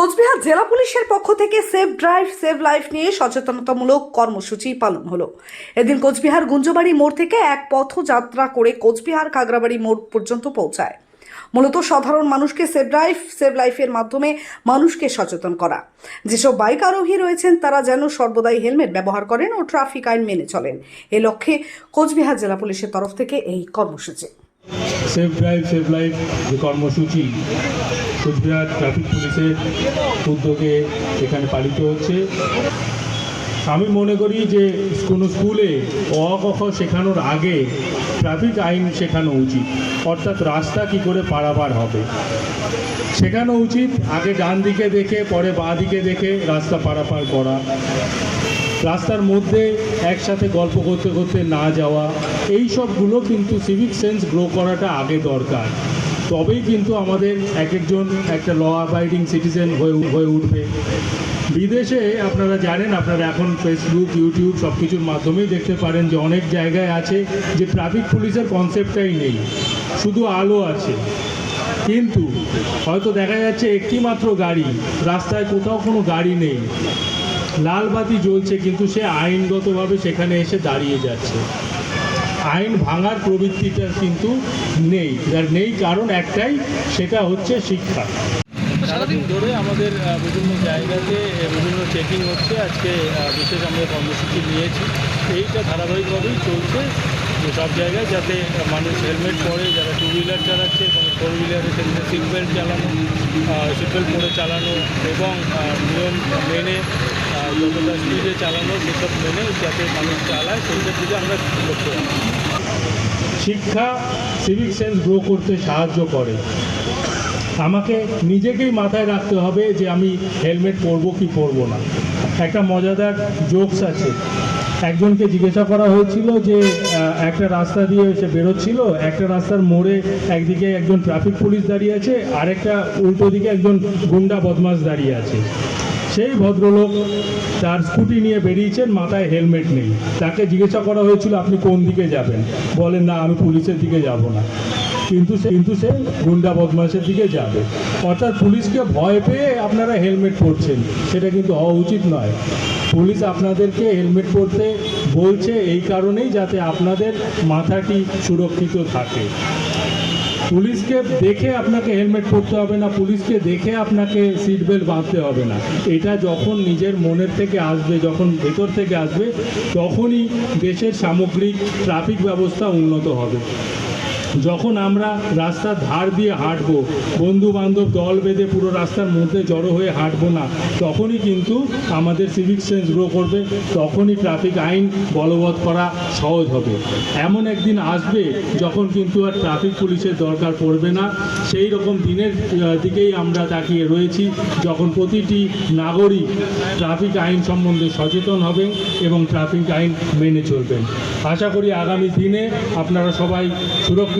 কোচবিহার জেলা পুলিশের পক্ষ থেকে সেভ ড্রাইভ সেভ লাইফ নিয়ে সচেতনতামূলক কর্মসূচি পালন হলো। এদিন কোচবিহার গুঞ্জবাড়ি মোড় থেকে এক পথযাত্রা করে কোচবিহার খাগড়াবাড়ি মোড় পর্যন্ত পৌঁছায়। মূলত সাধারণ মানুষকে সেভ ড্রাইভ সেভ লাইফের মাধ্যমে মানুষকে সচেতন করা। যেসব বাইক আরোহী রয়েছেন, তারা যেন সর্বদাই হেলমেট ব্যবহার করেন ও ট্রাফিক আইন মেনে চলেন। এ লক্ষ্যে কোচবিহার জেলা পুলিশের তরফ থেকে এই কর্মসূচি। সেফ ড্রাইভ সেভ লাইফ যে কর্মসূচি কোচবিহার ট্রাফিক পুলিশের উদ্যোগে এখানে পালিত হচ্ছে। আমি মনে করি যে কোনো স্কুলে অ শেখানোর আগে ট্রাফিক আইন শেখানো উচিত। অর্থাৎ রাস্তা কি করে পারাপার হবে? শেখানো উচিত, আগে ডান দিকে দেখে, পরে বাঁ দিকে দেখে রাস্তা পারাপার করা। রাস্তার মধ্যে একসাথে গল্প করতে করতে না যাওয়া। এই সবগুলো কিন্তু সিভিক সেন্স গ্রো করাটা আগে দরকার। তবেই কিন্তু আমাদের এক একজন একটা ল অ্যাবাইডিং সিটিজেন হয়ে হয়ে উঠবে। বিদেশে আপনারা জানেন, আপনারা এখন ফেসবুক ইউটিউব সব কিছুর মাধ্যমেই দেখতে পারেন যে অনেক জায়গায় আছে যে ট্রাফিক পুলিশের কনসেপ্টটাই নেই। শুধু আলো আছে। কিন্তু হয়তো দেখা যাচ্ছে একটি মাত্র গাড়ি, রাস্তায় কোথাও কোনো গাড়ি নেই। লাল বাতি জ্বলছে, কিন্তু সে আইনগতভাবে সেখানে এসে দাঁড়িয়ে যাচ্ছে। আইন ভাঙার প্রবৃত্তিটা কিন্তু নেই। যার নেই কারণ একটাই, সেটা হচ্ছে শিক্ষা। সারাদিন ধরে আমাদের বিভিন্ন জায়গাতে বিভিন্ন চেকিং হচ্ছে। আজকে বিশেষ আমরা কর্মসূচি নিয়েছি। এইটা ধারাবাহিকভাবেই চলছে সব জায়গায় যাতে মানুষ হেলমেট পরে, যারা টু হুইলার চালাচ্ছে এবং ফোর হুইলারে সেখানে সিট বেল্ট চালানো সিট বেল্ট পরে চালানো এবং নিয়ম মেনে চালানো সেসব মেনে যাতে মানুষ চালায় সেইটার দিকে আমরা শিক্ষা সিভিক সেন্স গ্রো করতে সাহায্য করে। আমাকে নিজেকেই মাথায় রাখতে হবে যে আমি হেলমেট পরবো কি পরবো না। একটা মজাদার জোকস আছে। একজনকে জিজ্ঞাসা করা হয়েছিল যে একটা রাস্তা দিয়ে সে বেরোচ্ছিল, একটা রাস্তার মোড়ে একদিকে একজন ট্রাফিক পুলিশ দাঁড়িয়ে আছে, আরেকটা উল্টো দিকে একজন গুন্ডা বদমাস দাঁড়িয়ে আছে। সেই ভদ্রলোক তার স্কুটি নিয়ে বেরিয়েছেন, মাথায় হেলমেট নেই। তাকে জিজ্ঞাসা করা হয়েছিল, আপনি কোন দিকে যাবেন? বলেন, না, আমি পুলিশের দিকে যাব না। কিন্তু সে কিন্তু সে গুন্ডা বদমাশের দিকে যাবে। অর্থাৎ পুলিশকে ভয় পেয়ে আপনারা হেলমেট পরছেন, সেটা কিন্তু হওয়া উচিত নয়। পুলিশ আপনাদেরকে হেলমেট পরতে বলছে এই কারণেই যাতে আপনাদের মাথাটি সুরক্ষিত থাকে। পুলিশকে দেখে আপনাকে হেলমেট পরতে হবে না, পুলিশকে দেখে আপনাকে সিট বেল্ট বাঁধতে হবে না। এটা যখন নিজের মনের থেকে আসবে, যখন ভেতর থেকে আসবে, তখনই দেশের সামগ্রিক ট্রাফিক ব্যবস্থা উন্নত হবে। যখন আমরা রাস্তার ধার দিয়ে হাঁটবো বন্ধু বান্ধব দল বেঁধে পুরো রাস্তার মধ্যে জড়ো হয়ে হাঁটবো না, তখনই কিন্তু আমাদের সিভিক সেন্স গ্রো করবে, তখনই ট্রাফিক আইন বলবৎ করা সহজ হবে। এমন একদিন আসবে যখন কিন্তু আর ট্রাফিক পুলিশের দরকার পড়বে না। সেই রকম দিনের দিকেই আমরা তাকিয়ে রয়েছি যখন প্রতিটি নাগরিক ট্রাফিক আইন সম্বন্ধে সচেতন হবে এবং ট্রাফিক আইন মেনে চলবেন। আশা করি আগামী দিনে আপনারা সবাই সুরক্ষিত